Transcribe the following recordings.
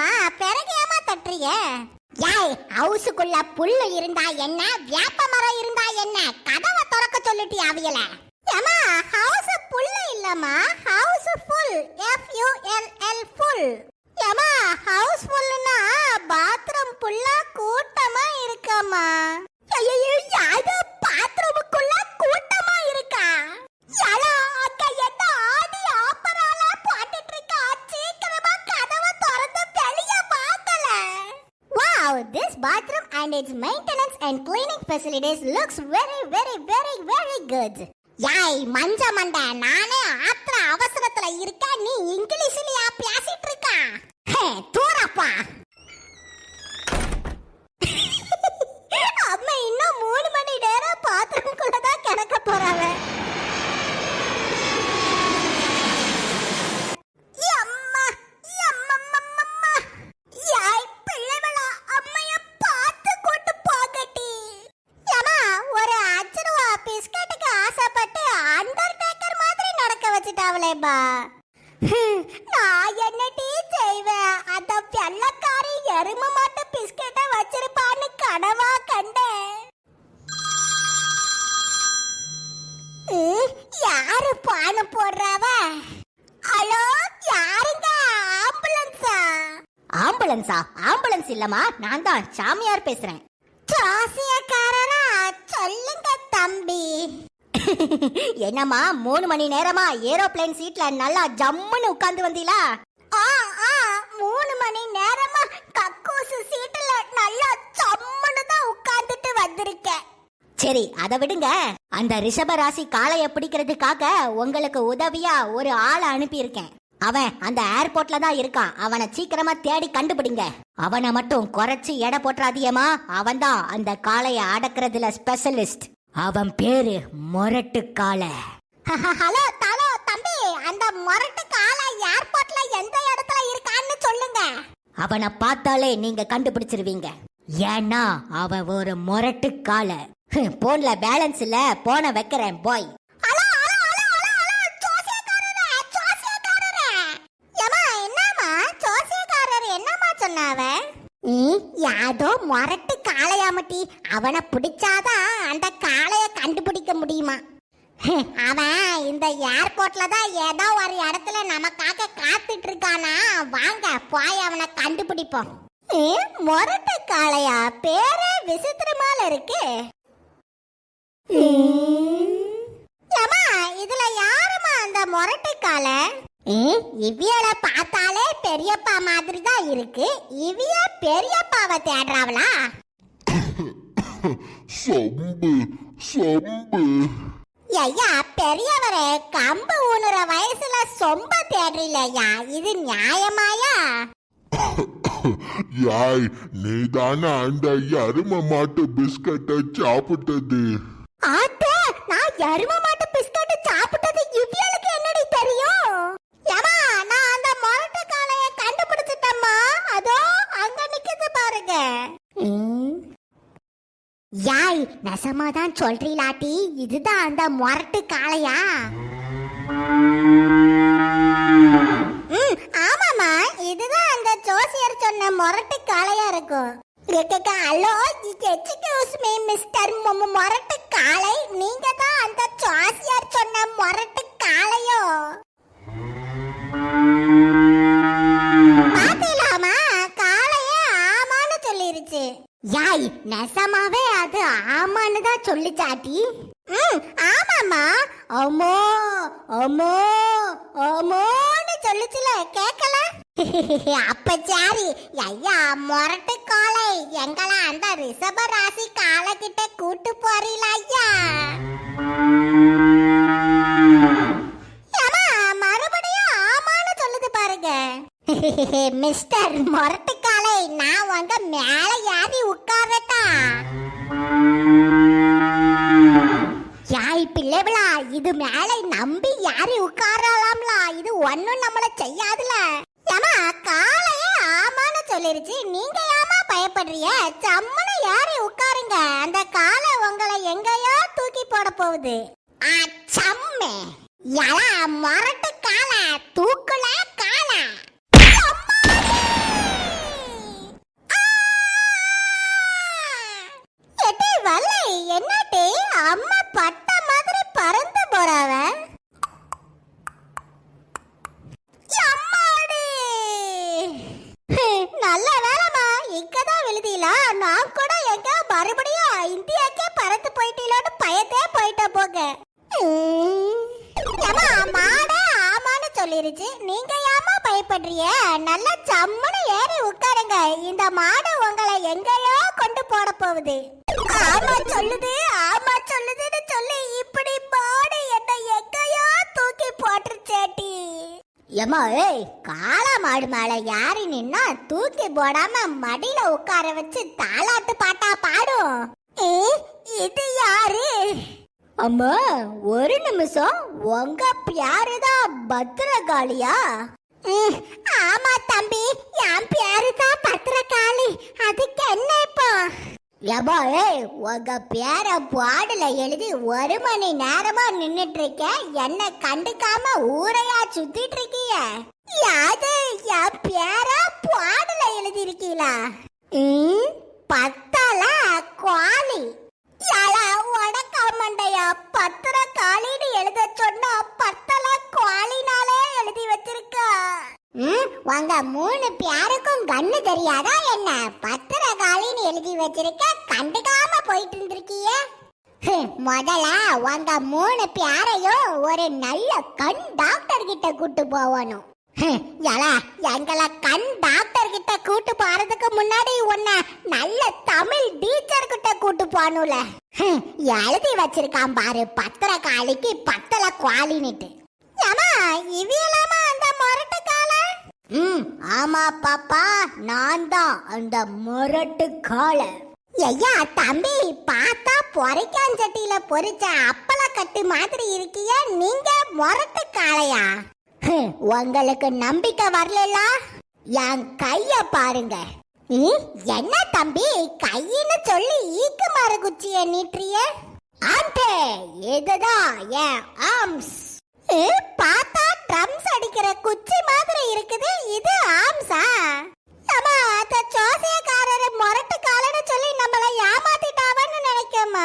இல்லையே யாய் ஹவுஸுக்குள்ள புல்லு இருந்தா என்ன வேப்ப மரம் இருந்தா என்ன? கதவை திறக்க சொல்லிட்டு அவியல? ஏமா ஹவுஸ் புல்லு இல்லம்மா house full F U L L full how this bathroom and its maintenance and cleaning facilities looks very, very, very, very good. யாய் மஞ்ச மண்ட நானே ஆத்திர அவசரத்துல இருக்க நீ இங்கிலீஷ்லயா வெள்ளைக்காரி எருமை மாட்டு பிஸ்கட்டை வச்சிருப்பான்னு கனவா கண்டேன். யாரு பானு போடுறாவ? ஹலோ யாருங்க? ஆம்புலன்ஸா? ஆம்புலன்ஸா? ஆம்புலன்ஸ் இல்லம்மா. நான் தான் சாமியார் பேசுறேன். ஜாசியக்காரரா சொல்லுங்க தம்பி. என்னம்மா மூணு மணி நேரமா ஏரோப்ளேன் சீட்ல நல்லா ஜம்முன்னு உட்கார்ந்து வந்தீங்களா ஆ ஆ மூணு மணி நேரமா கக்கூசு சீட்டுல நல்லா தான் உட்கார்ந்துட்டு வந்திருக்கேன். சரி அதை விடுங்க. அந்த ரிஷப ராசி காளைய பிடிக்கிறதுக்காக உங்களுக்கு உதவியா ஒரு ஆளை அனுப்பியிருக்கேன். அவன் அந்த ஏர்போர்ட்ல தான் இருக்கான். அவனை சீக்கிரமா தேடி கண்டுபிடிங்க. அவனை மட்டும் குறைச்சு எடை போட்டுறாதியமா அவன் தான் அந்த காளைய அடக்குறதுல ஸ்பெஷலிஸ்ட் அவன் பேரு மொரட்டு காளை ஹலோ அந்த மொரட்டு காளை ஏர்போர்ட்ல எந்த இடத்துல இருக்கான்னு சொல்லுங்க. அவனை பார்த்தாலே நீங்க கண்டுபிடிச்சிருவீங்க. ஏன்னா அவன் ஒரு மொரட்டு காளை போன்ல பேலன்ஸ் இல்ல போன வைக்கிறேன் போய். யாதோ மொரட்டு காளையாமட்டி அவனை பிடிச்சாதான் அந்த முடியுமா அவன் இந்த ஏர்போர்ட்ல தான் ஏதோ ஒரு இடத்துல நமக்காக காத்துட்டு இருக்கானா வாங்க போய் அவனை கண்டுபிடிப்போம். ஏ, காளையா? பேரே விசித்திரமால இருக்கு. இதுல யாருமா அந்த மொரட்டு காளை? இவியல பார்த்தாலே பெரியப்பா மாதிரி தான் இருக்கு. இவிய பெரியப்பாவை தேடுறாவளா? சம்பு சம்பு. ஐயா பெரியவரே கம்பு ஊனுற வயசுல சொம்ப தேடுறீலையா இது நியாயமாயா? யாய் நீதானே அந்த எரும மாட்டு பிஸ்கட்டை சாப்பிட்டது. ஆத்தே நான் எரும மாட்டு பிஸ்கட் சாப்பிட்டது இவ்வியலுக்கு என்னடி தெரியும் ஏமா நான் அந்த மொரட்டு காளைய கண்டுபிடிச்சிட்டேம்மா அதோ அங்க நிக்குது பாருங்க யாய் நெசமாதான் சொல்றீலாட்டி. இதுதான் அந்த முரட்டு காளையா? ம் ஆமாமா இதுதான் அந்த ஜோசியர் சொன்ன மொரட்டு காளையா இருக்கும். கேக்கா ஹலோ எக்ஸ்கியூஸ் மீ மிஸ்டர் மொரட்டு காளை. நீங்க தான் அந்த ஜோசியர் சொன்ன மொரட்டு காளையோ? பாத்தீங்களாமா காளையே ஆமான்னு சொல்லிருச்சு. யாய் நெசமாவே அது ஆமான்னு சொல்லிச்சாட்டி ம் ஆமாமா அம்மோ அம்மோ அம்மோன்னு சொல்லுச்சுல கேட்கல அப்ப சரி ஐயா முரட்டு காலை. எங்கள அந்த ரிஷப ராசி காளை கிட்ட கூட்டு போறீல ஐயா? மறுபடியும் ஆமான்னு சொல்லுது பாருங்க. மிஸ்டர் மொரட்டு காலை நான் உங்க மேல ஏறி உட்காரட்டா? யாய் பிள்ளைகளா இது மேல நம்பி யாரு உட்காரலாம்ல? இது ஒண்ணும் நம்மள செய்யாதுல. ஏமா காலையே ஆமான்னு சொல்லிருச்சு. நீங்க ஏமா பயப்படுறிய சம்மன யாரு உட்காருங்க. அந்த காலை உங்களை எங்கேயோ தூக்கி போட போகுது. அச்சம்மே யலா மரட்டு காலை. தூக்குல காலை. விழுதிலாம் நான் கூட எங்க மறுபடியும் இந்தியாக்கே பறந்து போயிட்டீங்களான்னு பயத்தே போயிட்ட போங்க. ஏமா மாட ஆமான்னு சொல்லிருச்சு. நீங்க ஏமா பயப்படுறிய நல்லா சம்மனு ஏறி உட்காருங்க. இந்த மாடு உங்களை எங்கேயோ கொண்டு போட போகுது. ஆமா சொல்லுது ஆமா சொல்லுதுன்னு சொல்லி இப்படி மாடு என்ன எங்கேயோ தூக்கி போட்டுருச்சேட்டி ஏமா ஏய் காளை மாடு மேல யாரு நின்னா தூக்கி போடாம மடியில உட்கார வச்சு தாலாட்டு பாட்டா பாடும். ஏ, இது யாரு? அம்மா ஒரு நிமிஷம் உங்க பியாருதான் பத்திரகாளியா? ஆமா தம்பி என் பேருதான் பத்திரகாளி யபா ஏய் உங்க பேர பாடல எழுதி ஒரு மணி நேரமா நின்னுட்டு இருக்க என்ன கண்டுக்காம ஊரையா சுத்திட்டு இருக்கீங்க யாது என் பாடல எழுதி இருக்கீங்களா எழுதி வச்சிருக்க கண்டுக்காம போயிட்டு இருந்திருக்கிய முதல்ல உங்க மூணு பேரையும் ஒரு நல்ல கண் டாக்டர் கிட்ட கூட்டு போவணும் ஏலா எங்களை கண் டாக்டர் கிட்ட கூட்டு போறதுக்கு முன்னாடி உன்னை நல்ல தமிழ் டீச்சர் கிட்ட கூட்டு போகணும்ல. எழுதி வச்சிருக்கான் பாரு பத்திர காலிக்கு பத்தல குவாலினிட்டு ஏமா இவியலாமா அந்த முரட்டு ம் ஆமா பாப்பா நான் தான் அந்த முரட்டு கால ஐயா தம்பி பார்த்தா பொறைக்காஞ்சட்டியில பொரிச்ச அப்பள கட்டு மாதிரி இருக்கிய நீங்க முரட்டு காளையா ஹம், உங்களுக்கு நம்பிக்கை வரலா என் கைய பாருங்க. என்ன தம்பி கையின்னு சொல்லி ஈக்கு மர குச்சிய நீட்டிய ஆண்டே இதுதான் என் ஆம்ஸ். பார்த்தா ட்ரம்ஸ் அடிக்கிற குச்சி மாதிரி இருக்குது. இது ஆம்ஸா அம்மா அந்த ஜோசியக்காரர் மொரட்டு காலன்னு சொல்லி நம்மள ஏமாத்திட்டாவன்னு நினைக்கமா?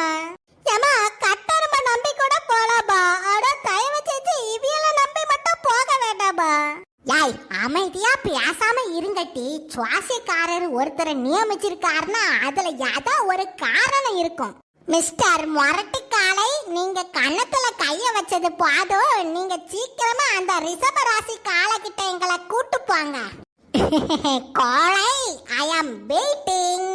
ஏமா கட்டரும்ப நம்பி கூட போலாபா? அட தயவு செஞ்சு இவியல நம்பி மட்டும் போக வேண்டாமா யாய் அமைதியா பேசாம இருங்கட்டி. சுவாசிக்காரர் ஒருத்தரை நியமிச்சிருக்காருன்னா அதுல ஏதோ ஒரு காரணம் இருக்கும். மிஸ்டர் முரட்டுக்காலை நீங்க கன்னத்துல கைய வச்சது போதும். நீங்க சீக்கிரமா அந்த ரிஷப ராசி காலகிட்ட எங்களை கூட்டு போங்க. கோழை ஐ அம் வெயிட்டிங்